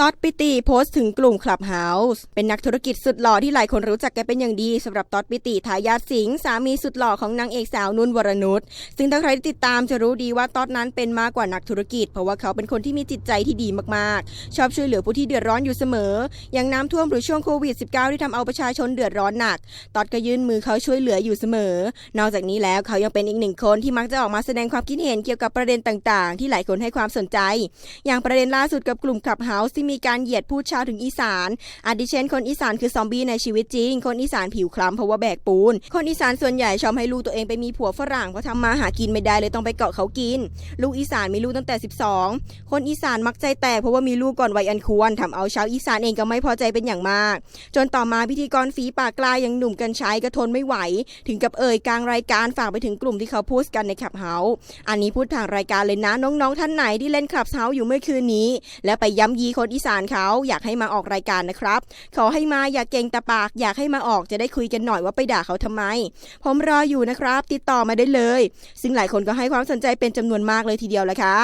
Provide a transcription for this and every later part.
ตอดปิติโพสต์ถึงกลุ่มคลับเฮาส์เป็นนักธุรกิจสุดหล่อที่หลายคนรู้จักกันเป็นอย่างดีสำหรับตอดปิติทายาทสิงห์สามีสุดหล่อของนางเอกสาวนุ่นวรนุชซึ่งถ้าใครติดตามจะรู้ดีว่าตอดนั้นเป็นมากกว่านักธุรกิจ เพราะว่าเขาเป็นคนที่มีจิตใจที่ดีมากๆ ชอบช่วยเหลือผู้ที่เดือดร้อนอยู่เสมอ อย่างน้ำท่วมหรือช่วงโควิด -19 ที่ทำเอาประชาชนเดือดร้อนหนักตอดก็ยื่นมือเขาช่วยเหลืออยู่เสมอ นอกจากนี้แล้วเขายังเป็นอีกหนึ่งคนที่มักจะออกมาแสดงความคิดเห็นเกี่ยวกับประเด็นต่าง ๆ ที่หลายคนให้ความสนใจ อย่างประเด็นล่าสุดกับกลุ่มคลับเฮาส์ที่มีการเหยียดพูดชาวถึงอีสานอาทิเช่น คนอีสานคือซอมบี้ในชีวิตจริง คนอีสานผิวคล้ำเพราะว่าแบกปูน คนอีสานส่วนใหญ่ชอบให้ลูกตัวเองไปมีผัวฝรั่งเพราะทำมาหากินไม่ได้เลยต้องไปเกาะเขากิน ลูกอีสานมีลูกตั้งแต่ 12 คนอีสานมักใจแตกเพราะว่ามีลูกก่อนวัยอันควรทำเอาชาวอีสานเองก็ไม่พอใจเป็นอย่างมาก จนต่อมาพิธีกรฝีปากกลาอย่างหนุ่มกันชัยก็ทนไม่ไหว ถึงกับเอ่ยกลางรายการฝากไปถึงกลุ่มที่เขาพูดกันในคลับเฮาอันนี้พูดทางรายการเลยนะน้องๆท่านไหนที่เล่นคลับเฮาอยู่เมื่อคืนนี้ และไปย้ำยีคนอีสานเขาอยากให้มาออกรายการนะครับ ขอให้มาอย่าเก่งแตะปาก อยากให้มาออกจะได้คุยกันหน่อยว่าไปด่าเขาทำไม ผมรออยู่นะครับ ติดต่อมาได้เลย ซึ่งหลายคนก็ให้ความสนใจเป็นจำนวนมากเลยทีเดียวละค่ะ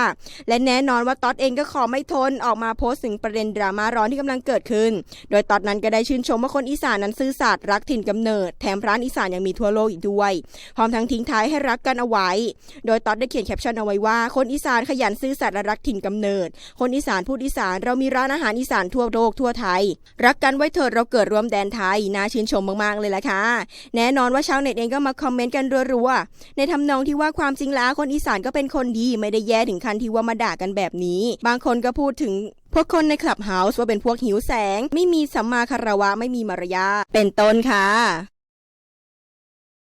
และแน่นอนว่าต๊อดเองก็ขอไม่ทนออกมาโพสต์ถึงประเด็นดราม่าร้อนที่กำลังเกิดขึ้น โดยต๊อดนั้นก็ได้ชื่นชมว่าคนอีสานนั้นซื่อสัตย์รักถิ่นกำเนิดแถมร้านอีสานยังมีทั่วโลกอีกด้วย พร้อมทั้งทิ้งท้ายให้รักกันเอาไว้ โดยต๊อดได้เขียนแคปชั่นเอาไว้ว่า คนอีสานขยันซื่อสัตย์และรักถิ่นกำเนิด คนอีสานพูดอีสานเรามีร้านานอาหารอีสานทั่วโลกทั่วไทย รักกันไว้เถิดเราเกิดรวมแดนไทย น่าชื่นชมมากๆเลยล่ะค่ะ แน่นอนว่าชาวเน็ตเองก็มาคอมเมนต์กันรัวๆในทำนองที่ว่าความจริงแล้วคนอีสานก็เป็นคนดีไม่ได้แย่ถึงขั้นที่ว่ามาด่ากันแบบนี้ บางคนก็พูดถึงพวกคนในคลับเฮาส์ว่าเป็นพวกหิวแสง ไม่มีสัมมาคารวะไม่มีมารยาเป็นต้นค่ะ